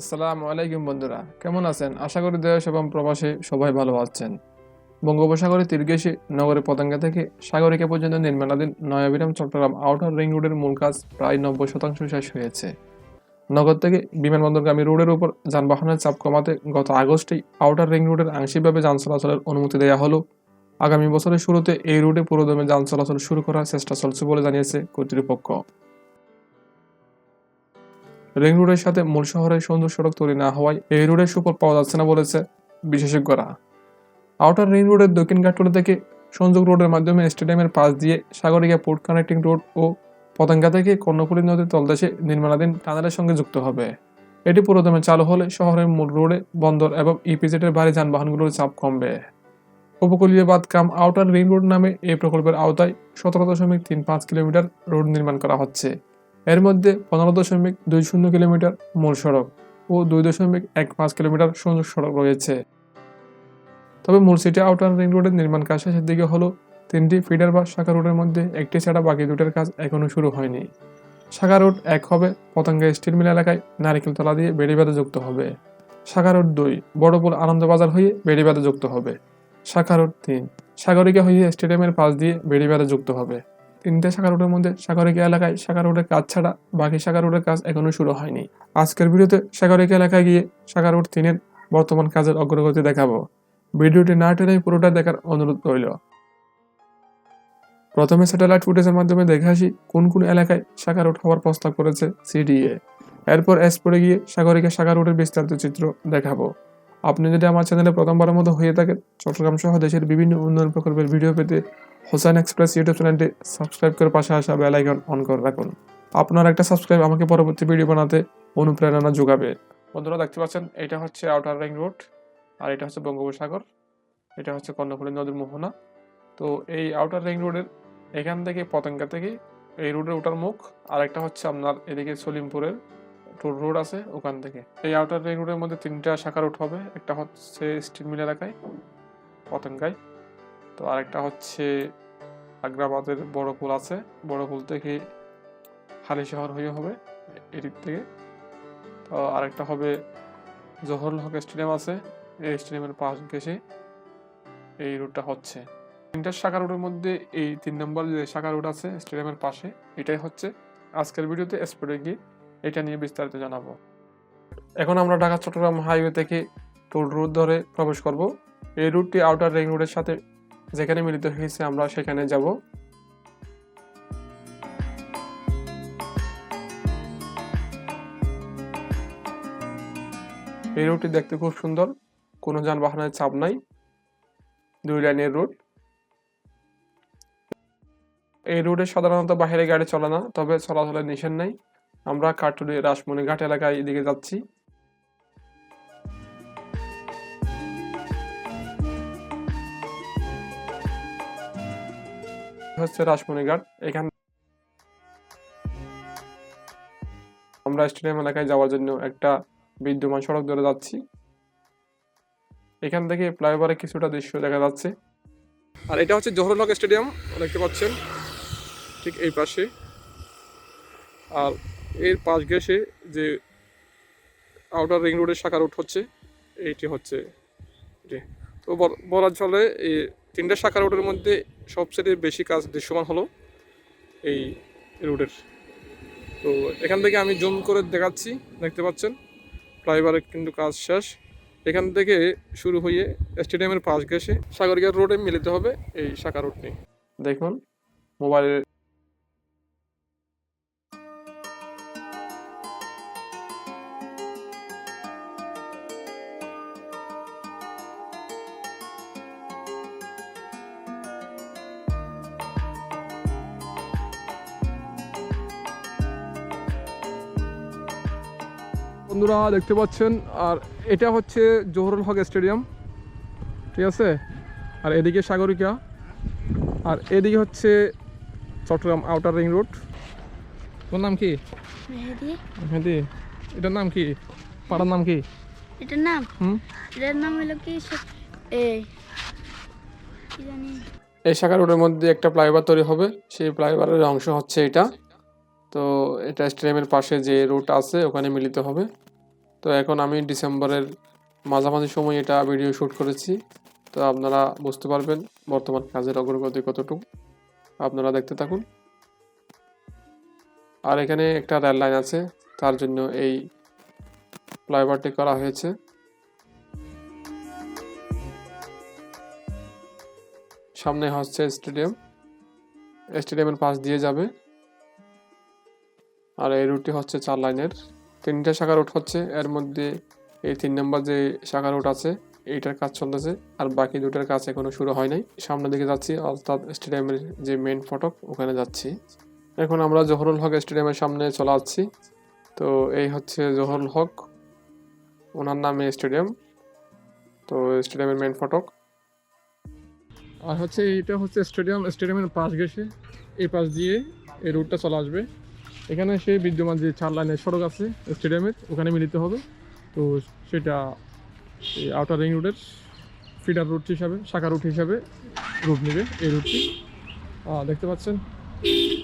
আসসালামু আলাইকুম বন্ধুরা, কেমন আছেন? আশা করি দেশ এবং প্রবাসে সবাই ভালো আছেন। বঙ্গোপসাগরে তীরগেশে নগরের পতঙ্গা থেকে সাগরিকা পর্যন্ত নির্মাণাধীন নয়াবিরাম চট্টগ্রাম আউটার রিং রোডের মূল কাজ প্রায় নব্বই শতাংশ শেষ হয়েছে। নগর থেকে বিমানবন্দরগামী রোডের উপর যানবাহনের চাপ কমাতে গত আগস্টেই আউটার রিং রোডের আংশিকভাবে যান চলাচলের অনুমতি দেওয়া হলো। আগামী বছরের শুরুতে এই রুটে পুরোদমে যান চলাচল শুরু করার চেষ্টা চলছে বলে জানিয়েছে কর্তৃপক্ষ। রিং রোডের সাথে মূল শহরের সুন্দর সড়ক তৈরি না হওয়ায় এই রোডের সুফল পাওয়া যাচ্ছে না বলেছে বিশেষজ্ঞরা। আউটার রিং রোডের দক্ষিণ ঘাটটুলি থেকে সংযোগ রোডের মাধ্যমে স্টেডিয়ামের পাশ দিয়ে সাগরিকা পোর্ট কানেক্টিং রোড ও পতঙ্গা থেকে কর্ণফুলী নদীর তলদেশে নির্মাণাধীন টানেলের সঙ্গে যুক্ত হবে। এটি পুরোদমে চালু হলে শহরের মূল রোডে বন্দর এবং ইপিজেটের ভারী যানবাহনগুলোর চাপ কমবে। উপকূলীয় বাদ কাম আউটার রিং রোড নামে এই প্রকল্পের আওতায় সতেরো দশমিক তিন পাঁচ কিলোমিটার রোড নির্মাণ করা হচ্ছে। এর মধ্যে পনেরো দশমিক দুই শূন্য কিলোমিটার মূল সড়ক ও দুই দশমিক এক পাঁচ কিলোমিটার সংযোগ সড়ক রয়েছে। তবে মূল সিটি আউটার রিং রোডের নির্মাণ কাজ শেষের দিকে হলো তিনটি ফিডার বা শাখা রোডের মধ্যে, একটি ছাড়া বাকি দুটোর কাজ এখনও শুরু হয়নি। শাখা রোড এক হবে পতঙ্গা স্টিল মিল এলাকায় নারিকেল তলা দিয়ে বেড়িবাদে যুক্ত হবে। শাখা রোড দুই বড়পুল আনন্দবাজার হয়ে বেড়িবাদে যুক্ত হবে। শাখা রোড তিন, সাগরিকা হয়ে স্টেডিয়ামের পাশ দিয়ে বেড়িবাদে যুক্ত হবে। তিনটে শাখা রোডের মধ্যে সাগরিকা এলাকায় শাখা রোডের কাজ ছাড়া বাকি শাখা রোডের কাজ এখনও শুরু হয়নি। আজকের ভিডিওতে সাগরিকা এলাকায় গিয়ে শাখা রোড তিনের বর্তমান কাজের অগ্রগতি দেখাবো। ভিডিওটি না টেনে পুরোটা দেখার অনুরোধ রইল। প্রথমে স্যাটেলাইট ফুটেজের মাধ্যমে দেখে আসি কোন কোন এলাকায় শাখা রোড হওয়ার প্রস্তাব করেছে সিডিএ। এরপর এসপোর্টে গিয়ে সাগরিকা শাখা রোডের বিস্তারিত চিত্র দেখাবো। আপনি যদি আমার চ্যানেলে প্রথমবারের মতো হয়ে থাকেন, চট্টগ্রাম সহ দেশের বিভিন্ন উন্নয়ন প্রকল্পের ভিডিও পেতে হোসেন এক্সপ্রেস ইউটিউব চ্যানেলটি সাবস্ক্রাইব করে পাশে আসা বেল আইকন অন করে রাখুন। আপনার একটা সাবস্ক্রাইব আমাকে পরবর্তী ভিডিও বানাতে অনুপ্রেরণা যোগাবে। বন্ধুরা, দেখতে পাচ্ছেন, এটা হচ্ছে আউটার রিং রোড আর এটা হচ্ছে বঙ্গোপসাগর। এটা হচ্ছে কর্ণফুলী নদীর মোহনা। তো এই আউটার রিং রোডের এখান থেকে, পতঙ্গা থেকে এই রোডের ওঠার মুখ। আর একটা হচ্ছে আপনার এদিকে সলিমপুরের টোল রোড আছে ওখান থেকে। এই আউটার রিং রোডের মধ্যে তিনটা শাখা রুট হবে। একটা হচ্ছে স্টিল মিল এলাকায়, পতঙ্গায়। তো আরেকটা হচ্ছে আগ্রাবাদের বড় পুল আছে। বড় পুল থেকে হালি শহর হয়ে হবে এদিক থেকে। তো আরেকটা হবে জহরুল হক স্টেডিয়াম আছে। এই স্টেডিয়ামের পাশ ঘেসে এই রুটটা হচ্ছে। তিনটা শাখা রুটের মধ্যে এই তিন নম্বর যে শাখা রুট আছে স্টেডিয়ামের পাশে, এটাই হচ্ছে আজকের ভিডিওতে স্পোর্টে গিয়ে এটা নিয়ে বিস্তারিত জানাব। এখন আমরা ঢাকা চট্টগ্রাম হাইওয়ে থেকে টোল রোড ধরে প্রবেশ করব। এই রুটটি আউটার রিং রোডের সাথে যেখানে মিলিত হয়েছে, আমরা সেখানে যাব। এই রুটটি দেখতে খুব সুন্দর। কোনো যানবাহনের চাপ নাই। দুই লাইনের রুট এই রুটে সাধারণত বাইরে গাড়ি চলে না, তবে চলাচলের নিষেধ নেই। আমরা কাটুলি রাসমণি ঘাট এলাকায় এদিকে যাচ্ছি। হচ্ছে রাসমণি ঘাট এখান আমরা স্টেডিয়াম এলাকায় যাওয়ার জন্য একটা বিদ্যমান সড়ক ধরে যাচ্ছি। এখান থেকে ফ্লাইওভারে কিছুটা দৃশ্য দেখা যাচ্ছে। আর এটা হচ্ছে জহরুল স্টেডিয়াম, দেখতে পাচ্ছেন, ঠিক এই পাশে। আর এর পাশ ঘেসে যে আউটার রিং রোডের শাখা রুট হচ্ছে, এইটি হচ্ছে তো বল- বলা চলে এই তিনটা শাখা রুটের মধ্যে সবচেয়ে বেশি কাজ দৃশ্যমান হলো এই রুটের তো এখান থেকে আমি জুম করে দেখাচ্ছি, দেখতে পাচ্ছেন? ফ্লাইওভারের কিন্তু কাজ শেষ। এখান থেকে শুরু হয়ে স্টেডিয়ামের পাশ ঘেসে সাগরিকার রোডে মিলিত হবে এই শাখা রোডটি। দেখুন মোবাইলে বন্ধুরা দেখতে পাচ্ছেন আর এটা হচ্ছে জোহরুল হক স্টেডিয়াম ঠিক আছে? আর এদিকে সাগরিকা আর এদিকে হচ্ছে চট্টগ্রাম আউটার রিং রোড। তোর নাম কি? মেহেদি। মেহেদি এটার নাম কি? পাড়ার নাম কি? এটার নাম? হুম? এটার নাম হলো কি? এই কি এই শাখা রোডের মধ্যে একটা ফ্লাইওভার তৈরি হবে। সেই ফ্লাইওভারের অংশ হচ্ছে এটা। তো এটা স্টেডিয়ামের পাশে যে রুট আছে, ওখানে মিলিত হবে। তো এখন আমি ডিসেম্বরের মাঝামাঝি সময় এটা ভিডিও শ্যুট করেছি। তো আপনারা বুঝতে পারবেন বর্তমান কাজের অগ্রগতি কতটুকু। আপনারা দেখতে থাকুন। আর এখানে একটা রেল লাইন আছে, তার জন্য এই ফ্লাইওভারটি করা হয়েছে। সামনে হচ্ছে স্টেডিয়াম। স্টেডিয়ামের পাশ দিয়ে যাবে। আর এই রুটটি হচ্ছে চার লাইনের। তিনটা শাখা রুট হচ্ছে, এর মধ্যে এই তিন নম্বর যে শাখা রুট আছে, এইটার কাজ চলতেছে, আর বাকি দুটার কাজ এখনও শুরু হয় নাই। সামনের দিকে যাচ্ছি, অর্থাৎ স্টেডিয়ামের যে মেন ফটক, ওখানে যাচ্ছি। এখন আমরা জহরুল হক স্টেডিয়ামের সামনে চলে যাচ্ছি তো এই হচ্ছে জহরুল হক, ওনার নামে স্টেডিয়াম। তো স্টেডিয়ামের মেন ফটক। আর হচ্ছে এইটা হচ্ছে স্টেডিয়াম, স্টেডিয়ামের পাশ গেছে এই পাশ দিয়ে এই রুটটা চলে আসবে। এখানে সেই বিদ্যমান যে চার লাইনের সড়ক আছে স্টেডিয়ামের, ওখানে মিলিত হবে। তো সেটা আউটার রিং রুটের ফিডার রুট হিসাবে, শাখা রুট হিসাবে রুট নেবে এই রুটটি দেখতে পাচ্ছেন,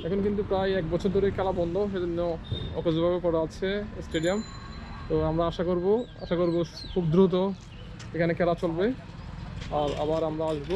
এখন কিন্তু প্রায় এক বছর ধরে খেলা বন্ধ, সেজন্য অকেজভাবে করা আছে স্টেডিয়াম। তো আমরা আশা করব আশা করব খুব দ্রুত এখানে খেলা চলবে। আর আবার আমরা আসব।